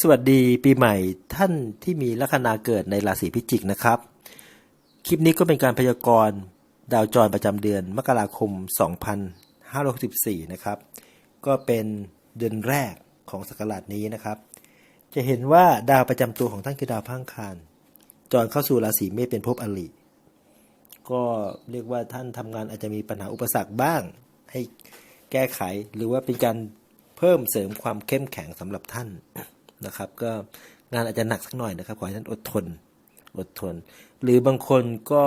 สวัสดีปีใหม่ท่านที่มีลัคนาเกิดในราศีพิจิกนะครับ คลิปนี้ก็เป็นการพยากรณ์ดาวจรประจำเดือนมกราคม 2564 นะครับ ก็เป็นเดือนแรกของศักราชนี้นะครับ จะเห็นว่าดาวประจำตัวของท่านคือดาวพังคารจรเข้าสู่ราศีเมษเป็นภพอริก็เรียกว่าท่านทำงานอาจจะมีปัญหาอุปสรรคบ้าง ให้แก้ไขหรือว่าเป็นการเพิ่มเสริมความเข้มแข็งสำหรับท่าน นะครับ ก็งานอาจจะหนักสักหน่อยนะครับ ขอให้ท่านอดทน อดทน หรือบางคนก็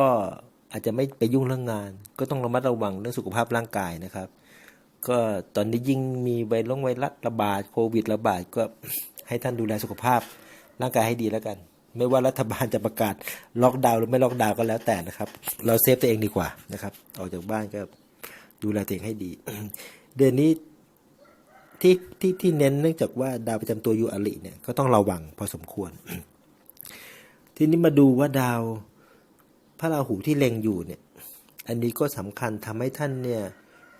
อาจจะไม่ไปยุ่งเรื่องงาน ก็ต้องระมัดระวังเรื่องสุขภาพร่างกายนะครับ ก็ตอนนี้ยิ่งมีไวรัสไวรัสระบาดโควิดระบาดก็ให้ท่านดูแลสุขภาพร่างกายให้ดีแล้วกัน ไม่ว่ารัฐบาลจะประกาศล็อกดาวน์หรือไม่ล็อกดาวน์ก็แล้วแต่นะครับ เราเซฟตัวเองดีกว่านะครับ ออกจากบ้านก็ดูแลตัวเองให้ดี เดือนนี้ ที่ที่ที่เน้นเนื่องจากว่าดาวประจำตัวยู่อริเนี่ยก็ต้องระวังพอสมควร ทีนี้มาดูว่าดาวพระราหูที่เล็งอยู่เนี่ย อันนี้ก็สำคัญทำให้ท่านเนี่ย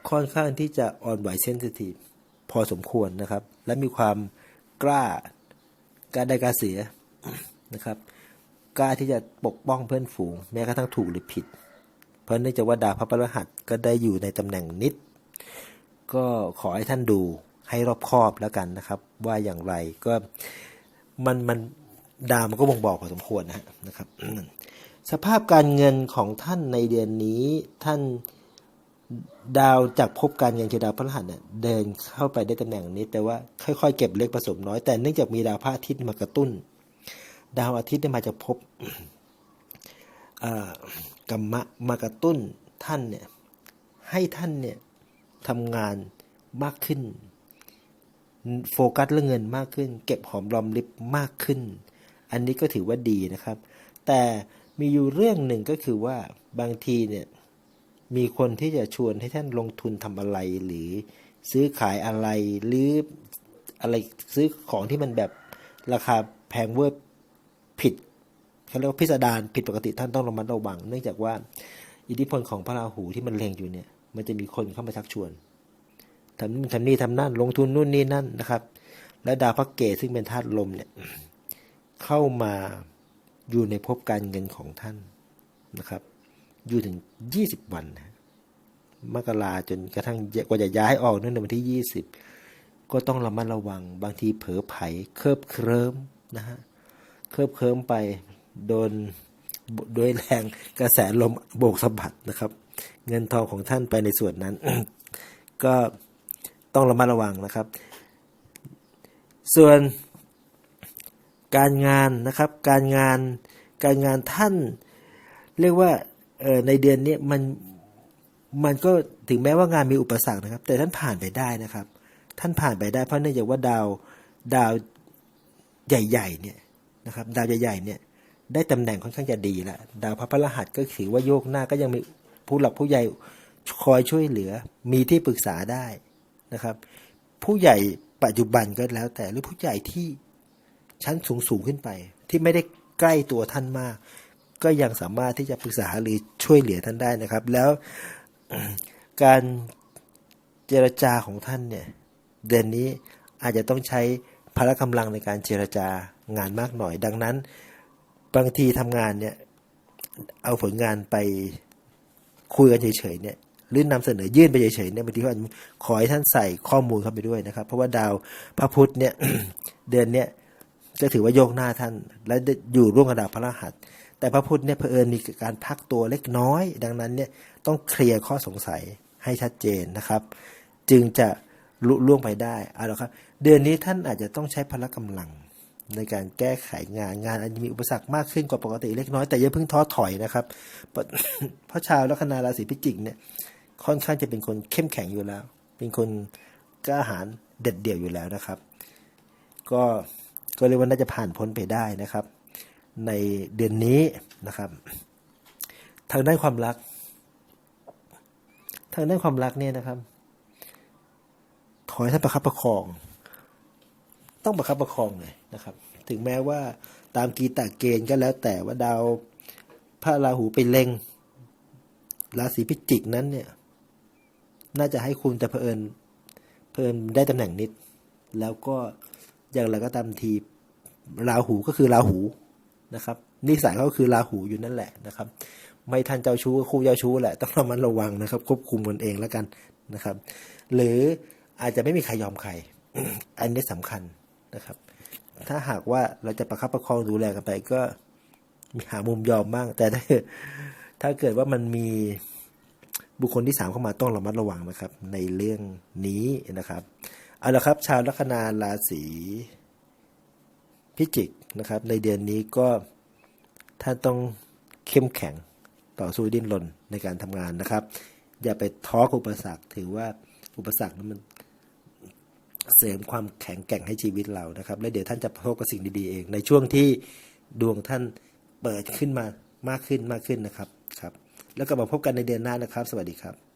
ค่อนข้างที่จะอ่อนไหวเซนซิทีฟพอสมควรนะครับ และมีความกล้ากล้าได้กล้าเสียนะครับกล้าที่จะปกป้องเพื่อนฝูง แม้กระทั่งถูกหรือผิด เพราะเนื่องจากว่าดาวพระพฤหัสก็ได้อยู่ในตำแหน่งนิด ก็ขอให้ท่านดู ให้รอบคอบแล้วกันนะครับ ว่าอย่างไรก็มันมันดาวมันก็บ่งบอกพอสมควรนะนะครับ สภาพการเงินของท่านในเดือนนี้ท่านดาวจากภพการเงินคือดาวพฤหัสเนี่ยเดินเข้าไปได้ตำแหน่งนี้แต่ว่าค่อยๆเก็บเล็กผสมน้อยแต่เนื่องจากมีดาวพระอาทิตย์มากระตุ้น ดาวอาทิตย์ได้มาจากภพกรรมะมากระตุ้นท่านเนี่ยให้ท่านเนี่ยทำงานมากขึ้น โฟกัสเรื่องเงินมากขึ้น เก็บหอมรอมริบมากขึ้น อันนี้ก็ถือว่าดีนะครับ แต่มีอยู่เรื่องหนึ่งก็คือว่าบางทีเนี่ยมีคนที่จะชวนให้ท่านลงทุนทำอะไรหรือซื้อขายอะไรหรืออะไรซื้อของที่มันแบบราคาแพงเวอร์ผิดเขาเรียกว่าพิสดารผิดปกติท่านต้องระมัดระวัง เนื่องจากว่าอิทธิพลของพระราหูที่มันเล็งอยู่เนี่ย มันจะมีคนเข้ามาชักชวน ทำนู่นทำนี่ทำนั่นลงทุนนู่นนี่นั่นนะครับ และดาวพระเกศซึ่งเป็นธาตุลมเนี่ยเข้ามาอยู่ในภพการเงินของท่านนะครับ อยู่ถึงยี่สิบวันนะมกราจนกระทั่งกว่าจะย้ายออกนั่นในวันที่ยี่สิบก็ต้องระมัดระวัง บางทีเผลอไผเคลิบเคลิ้มนะฮะเคลิบเคลิ้มไปโดนโดยแรงกระแสลมโบกสะบัดนะครับ เงินทองของท่านไปในส่วนนั้น ก็ ต้องระมัดระวังนะครับ ส่วนการงานนะครับ การงานการงานท่าน เรียกว่าในเดือนนี้มันมันก็ถึงแม้ว่างานมีอุปสรรคนะครับ แต่ท่านผ่านไปได้นะครับ ท่านผ่านไปได้เพราะเนื่องจากว่าดาวดาวใหญ่ๆเนี่ยนะครับดาวใหญ่ๆเนี่ยได้ตำแหน่งค่อนข้างจะดีแล้วดาวพระพฤหัสก็ถือว่าโยกหน้าก็ยังมีผู้หลักผู้ใหญ่คอยช่วยเหลือ มีที่ปรึกษาได้ นะครับ ผู้ใหญ่ปัจจุบันก็แล้ว แต่หรือผู้ใหญ่ที่ชั้นสูงสูงขึ้นไป ที่ไม่ได้ใกล้ตัวท่านมาก ก็ยังสามารถที่จะปรึกษาหรือช่วยเหลือท่านได้นะครับ แล้วการเจรจาของท่านเนี่ยเดือนนี้อาจจะต้องใช้พละกำลังในการเจรจางานมากหน่อย ดังนั้น บางทีทำงานเนี่ยเอาผลงานไปคุยกันเฉยๆเนี่ย หรือนำเสนอยื่นไปเฉยๆเนี่ยบางทีก็ขอให้ท่านใส่ข้อมูลเข้าไปด้วยนะครับ เพราะว่าดาวพระพุธเนี่ยเดือนเนี้ยจะถือว่าโยกหน้าท่าน และอยู่ร่วมกับดาวพระรหัส แต่พระพุธเนี่ยเผอิญมีการพักตัวเล็กน้อย ดังนั้นเนี่ยต้องเคลียร์ข้อสงสัยให้ชัดเจนนะครับ จึงจะลุล่วงไปได้เอาละครับ เดือนนี้ท่านอาจจะต้องใช้พละกำลังในการแก้ไขงานงานอาจจะมีอุปสรรคมากขึ้นกว่าปกติเล็กน้อยแต่อย่าเพิ่งท้อถอยนะครับ เพราะชาวลัคนาราศีพิจิกเนี่ย ค่อนข้างจะเป็นคนเข้มแข็งอยู่แล้ว เป็นคนกล้าหาญเด็ดเดี่ยวอยู่แล้วนะครับ ก็ก็เรียกว่าน่าจะผ่านพ้นไปได้นะครับ ในเดือนนี้นะครับ ทางด้านความรัก ทางด้านความรักเนี่ยนะครับ ขอให้ท่านประคับประคอง ต้องประคับประคองเลยนะครับ ถึงแม้ว่าตามกีตาเกณฑ์ก็แล้วแต่ว่าดาวพระราหูไปเล็งราศีพิจิกนั้นเนี่ย น่าจะให้คุณแต่เพอิญเพอิญได้ตำแหน่งนิด แล้วก็อย่างไรก็ตามทีราหูก็คือราหูนะครับนิสัยเขาคือราหูอยู่นั่นแหละนะครับ ไม่ทันเจ้าชู้ก็คู่เจ้าชู้แหละต้องระมัดระวังนะครับ ควบคุมตนเองแล้วกันนะครับ หรืออาจจะไม่มีใครยอมใคร อันนี้สำคัญนะครับ ถ้าหากว่าเราจะประคับประคองดูแลกันไปก็มีหามุมยอมบ้างแต่ถ้าถ้าเกิดว่ามันมี บุคคลที่สามเข้ามาต้องระมัดระวังนะครับ ในเรื่องนี้นะครับเอาละครับชาวลัคนาราศีพิจิกนะครับ ในเดือนนี้ก็ท่านต้องเข้มแข็งต่อสู้ดิ้นรนในการทำงานนะครับ อย่าไปท้ออุปสรรคถือว่าอุปสรรคนั้นมันเสริมความแข็งแกร่งให้ชีวิตเรานะครับ และเดี๋ยวท่านจะพบกับสิ่งดีๆเอง ในช่วงที่ดวงท่านเปิดขึ้นมามากขึ้นมากขึ้นนะครับครับ แล้วก็มาพบกันในเดือนหน้านะครับ สวัสดีครับ